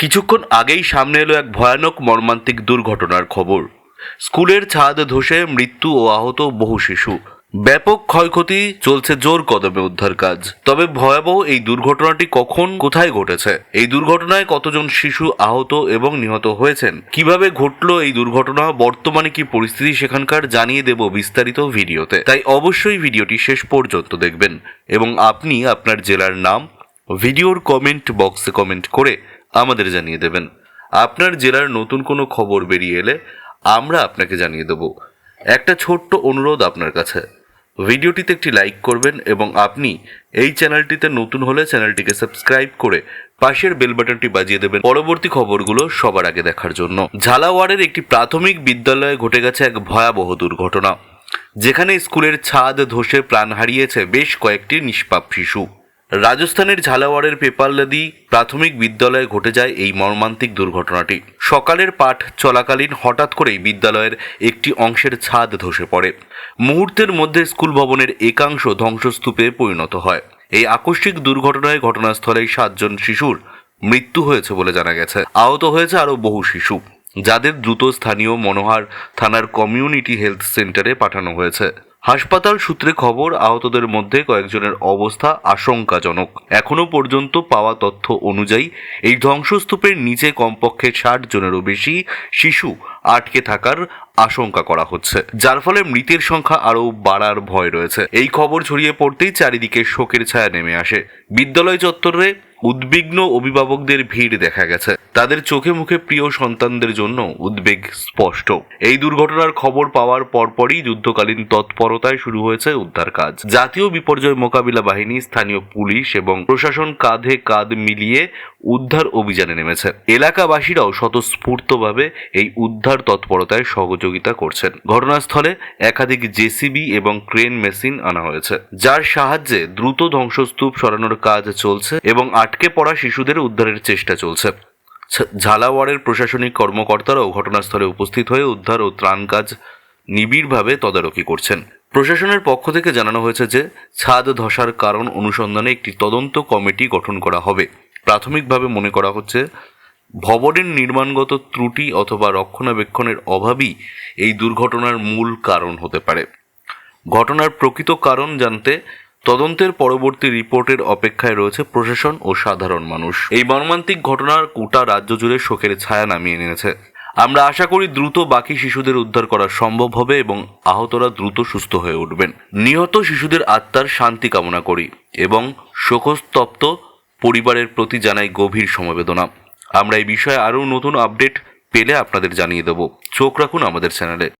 কিছুক্ষণ আগেই সামনে এলো এক ভয়ানক মর্মান্তিক দুর্ঘটনার খবর। স্কুলের ছাদ ধসে মৃত্যু ও আহত বহু শিশু। ব্যাপক ক্ষয়ক্ষতি চলছে জোর কদমে উদ্ধার কাজ। তবে ভয়াবহ এই দুর্ঘটনাটি কখন, কোথায় ঘটেছে? এই দুর্ঘটনায় কতজন শিশু আহত এবং নিহত হয়েছেন? কীভাবে ঘটলো এই দুর্ঘটনা? বর্তমানে কি পরিস্থিতি সেখানকার? জানিয়ে দেব বিস্তারিত ভিডিওতে। তাই অবশ্যই ভিডিওটি শেষ পর্যন্ত দেখবেন এবং আপনি আপনার জেলার নাম, ভিডিওর কমেন্ট বক্সে কমেন্ট করে আমাদের জানিয়ে দেবেন। আপনার জেলার নতুন কোনো খবর বেরিয়ে এলে আমরা আপনাকে জানিয়ে দেব। একটা ছোট্ট অনুরোধ আপনার কাছে। ভিডিওটিতে একটি লাইক করবেন এবং আপনি এই চ্যানেলটিতে নতুন হলে চ্যানেলটিকে সাবস্ক্রাইব করে পাশের বেল বাটনটি বাজিয়ে দেবেন পরবর্তী খবরগুলো সবার আগে দেখার জন্য। ঝালাওয়াড়ের একটি প্রাথমিক বিদ্যালয়ে ঘটে গেছে এক ভয়াবহ দুর্ঘটনা, যেখানে স্কুলের ছাদ ধসে প্রাণ হারিয়েছে বেশ কয়েকটি নিষ্পাপ শিশু। রাজস্থানের ঝালাওয়াড়ের পেপারলাদি প্রাথমিক বিদ্যালয়ে ঘটে যায় এই মর্মান্তিক দুর্ঘটনাটি। সকালের পাঠ চলাকালীন হঠাৎ করেই বিদ্যালয়ের একটি অংশের ছাদ ধসে পড়ে। মুহূর্তের মধ্যে স্কুল ভবনের একাংশ ধ্বংসস্তূপে পরিণত হয়। এই আকস্মিক দুর্ঘটনায় ঘটনাস্থলেই সাতজন শিশুর মৃত্যু হয়েছে বলে জানা গেছে। আহত হয়েছে আরও বহু শিশু, যাদের দ্রুত স্থানীয় মনোহার থানার কমিউনিটি হেলথ সেন্টারে পাঠানো হয়েছে। হাসপাতাল সূত্রে খবর, আহতদের মধ্যে কয়েকজনের অবস্থা আশঙ্কাজনক। এখনও পর্যন্ত পাওয়া তথ্য অনুযায়ী, এই ধ্বংসস্তূপের নিচে কমপক্ষে ষাট জনেরও বেশি শিশু আটকে থাকার আশঙ্কা করা হচ্ছে, যার ফলে মৃতের সংখ্যা আরও বাড়ার ভয় রয়েছে। এই খবর ছড়িয়ে পড়তেই চারিদিকে শোকের ছায়া নেমে আসে। বিদ্যালয় চত্বরে উদ্বিগ্ন অভিভাবকদের ভিড় দেখা গেছে। তাদের চোখে মুখে প্রিয় সন্তানদের জন্য উদ্বেগ স্পষ্ট। এই দুর্ঘটনার খবর পাওয়ার পরপরই যুদ্ধকালীন তৎপরতায় শুরু হয়েছে উদ্ধার কাজ। জাতীয় বিপর্যয় মোকাবিলা বাহিনী, স্থানীয় পুলিশ এবং প্রশাসন কাঁধে কাঁধ মিলিয়ে উদ্ধার অভিযানে নেমেছে। এলাকাবাসীরাও স্বতঃস্ফূর্তভাবে এই উদ্ধার তৎপরতায় সহযোগিতা করছেন। ঘটনাস্থলে একাধিক জেসিবি এবং ক্রেন মেশিন আনা হয়েছে, যার সাহায্যে দ্রুত ধ্বংসস্তূপ সরানোর কাজ চলছে এবং আটকে পড়া শিশুদের উদ্ধারের চেষ্টা চলছে। ঝালাওয়াড়ের প্রশাসনিক কর্মকর্তারাও ঘটনাস্থলে উপস্থিত হয়ে উদ্ধার ও ত্রাণ কাজ নিবিড়ভাবে তদারকি করছেন। প্রশাসনের পক্ষ থেকে জানানো হয়েছে যে, ছাদ ধসার কারণ অনুসন্ধানে একটি তদন্ত কমিটি গঠন করা হবে। প্রাথমিকভাবে মনে করা হচ্ছে, ভবনের নির্মাণগত ত্রুটি অথবা রক্ষণাবেক্ষণের অভাবই এই দুর্ঘটনার মূল কারণ হতে পারে। ঘটনার প্রকৃত কারণ জানতে তদন্তের পরবর্তী রিপোর্টের অপেক্ষায় রয়েছে প্রশাসন ও সাধারণ মানুষ। এই মর্মান্তিক ঘটনার গোটা রাজ্য জুড়ে শোকের ছায়া নামিয়ে এনেছে। আমরা আশা করি দ্রুত বাকি শিশুদের উদ্ধার করা সম্ভব হবে এবং আহতরা দ্রুত সুস্থ হয়ে উঠবেন। নিহত শিশুদের আত্মার শান্তি কামনা করি এবং শোকস্তপ্ত পরিবারের প্রতি জানাই গভীর সমবেদনা। আমরা এই বিষয়ে আরও নতুন আপডেট পেলে আপনাদের জানিয়ে দেব। চোখ রাখুন আমাদের চ্যানেলে।